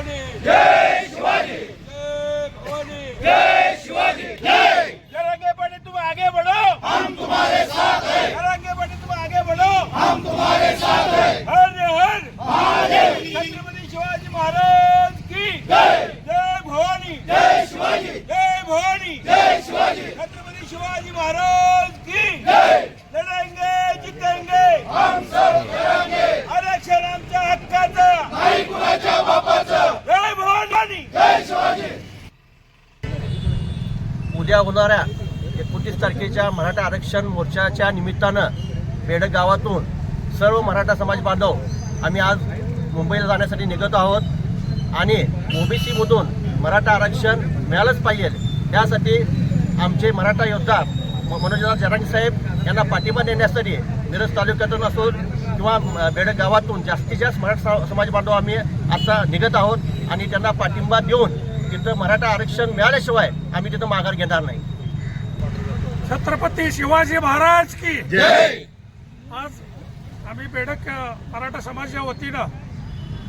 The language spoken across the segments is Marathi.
भवानी जय शिवाजी. जय भवानी जय शिवाजी जय जरंगे बने तुम आगे बढ़ो. हम तुम्हारे साथ हैं जरंगे बने तुम आगे बढ़ो. हम तुम्हारे साथ हैं हर. हर महादेव छत्रपति शिवाजी महाराज की जय जय भवानी. जय शिवाजी जय भवानी. जय शिवाजी छत्रपति शिवाजी महाराज की जय. लड़ेंगे जीतेंगे हम सब उद्या होणाऱ्या एकोणतीस तारखेच्या मराठा आरक्षण मोर्चाच्या निमित्तानं बेडक गावातून सर्व मराठा समाज बांधव आम्ही आज मुंबईला जाण्यासाठी निघत आहोत. आणि ओबीसीमधून मराठा आरक्षण मिळालंच पाहिजे. त्यासाठी आमचे मराठा योद्धा म- मनोजदास साहेब यांना पाठिंबा देण्यासाठी मिरज तालुक्यातून असून किंवा बेडक गावातून जास्तीत जास्त मराठा समाज बांधव आम्ही आता निघत आहोत. आणि त्यांना पाठिंबा देऊन तिथं मराठा आरक्षण मिळाल्याशिवाय आम्ही तिथं माघार घेणार नाही. छत्रपती शिवाजी महाराज की जय! आज आम्ही बेडक मराठा समाजाच्या वतीनं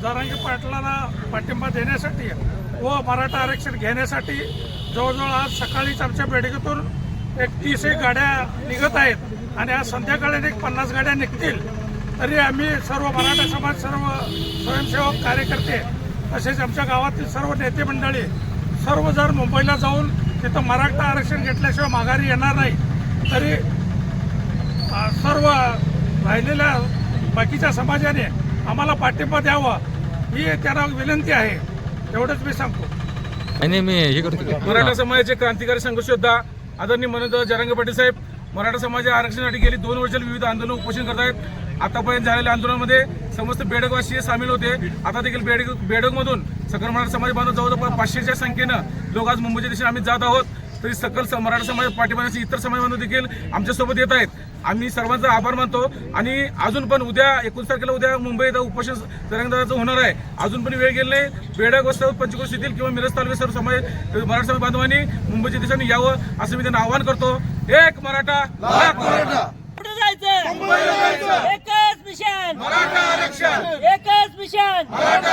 जरांगी पाटलांना पाठिंबा देण्यासाठी व मराठा आरक्षण घेण्यासाठी जवळजवळ आज सकाळीच आमच्या बेडकेतून एक तीस एक गाड्या निघत आहेत आणि आज संध्याकाळी एक पन्नास गाड्या निघतील. तरी आम्ही सर्व मराठा समाज सर्व स्वयंसेवक कार्यकर्ते तसेच आमच्या गावातील सर्व नेते मंडळी सर्व जर मुंबईला जाऊन तिथं मराठा आरक्षण घेतल्याशिवाय माघारी येणार नाही तरी सर्व राहिलेल्या बाकीच्या समाजाने आम्हाला पाठिंबा द्यावा ही त्यांना विनंती आहे. एवढंच मी सांगतो. आणि मी हे करतो मराठा समाजाचे क्रांतिकारी संघर्ष योद्धा आदरणीय मनोज जरांगे पाटील साहेब मराठा समाजा आरक्षणासाठी गेली दोन वर्ष विविध आंदोलन उपोषण करत आहेत आतापर्यंत झालेल्या आंदोलनामध्ये समस्त बेडकवासी सामील होते. आता देखील बेडक बेडकमधून सकल मराठा समाज बांधव जवळजवळ पाचशेच्या संख्येनं लोक आज मुंबईच्या दिशेने आम्ही जात आहोत. तरी सकल मराठा समाज पाठिंबाचे इतर समाज बांधव देखील आमच्यासोबत येत आहेत. आम्ही सर्वांचा आभार मानतो. आणि अजून पण उद्या एकोणीस तारखेला उद्या मुंबईत उपोषण जरंगदाराचं होणार आहे. अजून पण वेळ गेली नाही. बेडक वस्ता पंचकोश येथील किंवा मिरज तालुक्यात सर्व समाज मराठा समाज बांधवांनी मुंबईच्या दिशेने यावं असं मी त्यांना आवाहन करतो. एक मराठा लाख मराठा. कुठे जायचं মারাঠা